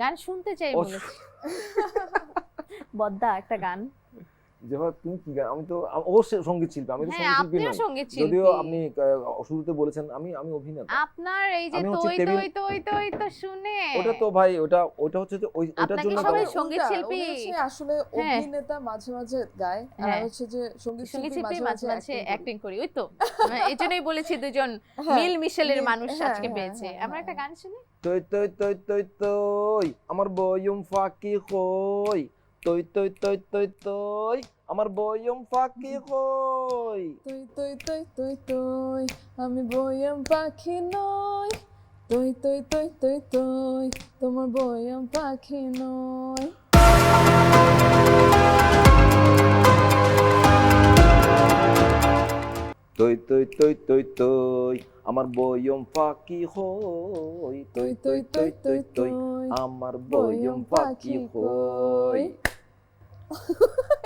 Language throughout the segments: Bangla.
গান শুনতে চাই বলেছি বদ্দা একটা গান যেভাবে তুমি কি গান আমি তো অবশ্যই সংগীত শিল্পী আমি তো হ্যাঁ সংগীত শিল্পী আপনিও নই যদিও আপনি শুরুতে বলেছেন আমি আমি অভিনেতা আপনার এই যে আমি হচ্ছে তৈ টেবিল- তৈ তৈ তৈ তো শুনে ওটা তো ভাই ওটা ওটা হচ্ছে যে ওই ওটার আপনাকে জন্য সবাই সংগীত শিল্পী। আসলে হ্যাঁ। অভিনেতা মাঝে মাঝে গায় আর হ্যাঁ। হচ্ছে যে সংগীত শিল্পী মাঝে মাঝে করি। অ্যাক্টিং করি ওই তো মানে এই জন্যই বলেছি দুজন মিল মিশেলের মানুষ আজকে পেয়েছে আমরা একটা। গান শুনি তৈ তৈ তৈ তৈ তৈ আমার বয়ম ফাঁকি কই তৈ তৈ তৈ তৈ তৈ আমার বয়ম ফাঁকি কই তুই তুই তুই তুই তুই আমি বয়াম পাখি নই তুই তুই তুই তুই তুই তোমার বয়াম পাখি নয় তৈ তৈ তৈ তৈ তৈ আমার বয়ম ফাঁকি হই তৈ তৈ তৈ তৈ তৈ আমার বয়ম ফাঁকি হই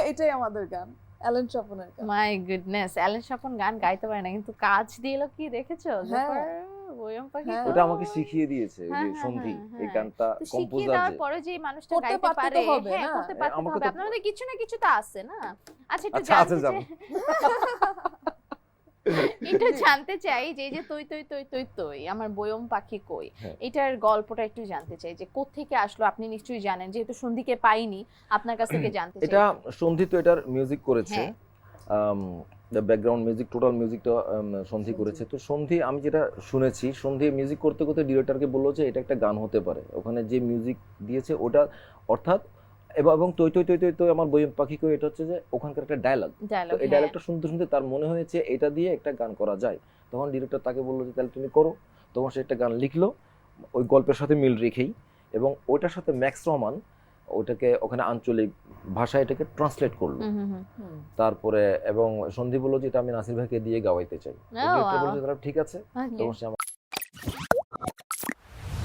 এটাই আমাদের গান অ্যালেন চপনের গান মাই গুডনেস অ্যালেন স্বপন গান গাইতে পারে না কিন্তু কাজ দিল কি দেখেছ হ্যাঁ। বয়ম পাখি হ্যাঁ। ওটা আমাকে শিখিয়ে দিয়েছে ওই হ্যাঁ, যে হ্যাঁ, সন্ধি হ্যাঁ, এই হ্যাঁ। গানটা কম্পোজার দেওয়ার যে পরে যে মানুষটা গাইতে পারে হ্যাঁ না? করতে পারতে হবে মধ্যে কিছু না কিছু তো আছে না আচ্ছা একটু আচ্ছা, আছে জানতে একটু জানতে চাই যে যে তুই তুই তুই তুই তুই আমার বয়ম পাখি কই হ্যাঁ। এটার গল্পটা একটু জানতে চাই যে কোত্থেকে আসলো আপনি নিশ্চয়ই জানেন যেহেতু সন্ধিকে পাইনি আপনার কাছ থেকে জানতে চাই এটা সন্ধি তো এটার মিউজিক করেছে। ব্যাকগ্রাউন্ড মিউজিক টোটাল মিউজিকটা সন্ধি। করেছে তো সন্ধি আমি যেটা শুনেছি সন্ধি মিউজিক করতে করতে ডিরেক্টরকে বলল যে এটা একটা গান হতে পারে ওখানে যে মিউজিক দিয়েছে ওটা অর্থাৎ এবং তৈ তৈ তৈ তৈ তৈ আমার বই পাখি কই এটা হচ্ছে যে ওখানকার একটা ডায়লগ তো এই ডায়লগটা শুনতে শুনতে তার মনে হয়েছে এটা দিয়ে একটা গান করা যায়। তখন ডিরেক্টর তাকে বলল যে তাহলে তুমি করো। তখন সে একটা গান লিখলো ওই গল্পের সাথে মিল রেখেই। এবং ওইটার সাথে ম্যাক্স রহমান ওটাকে ওখানে আঞ্চলিক ভাষায় এটাকে ট্রান্সলেট করল। তারপরে এবং সন্ধি বলল যে এটা আমি নাসির ভাইকে দিয়ে গাওয়াইতে চাই। ঠিক আছে। তখন সে আমার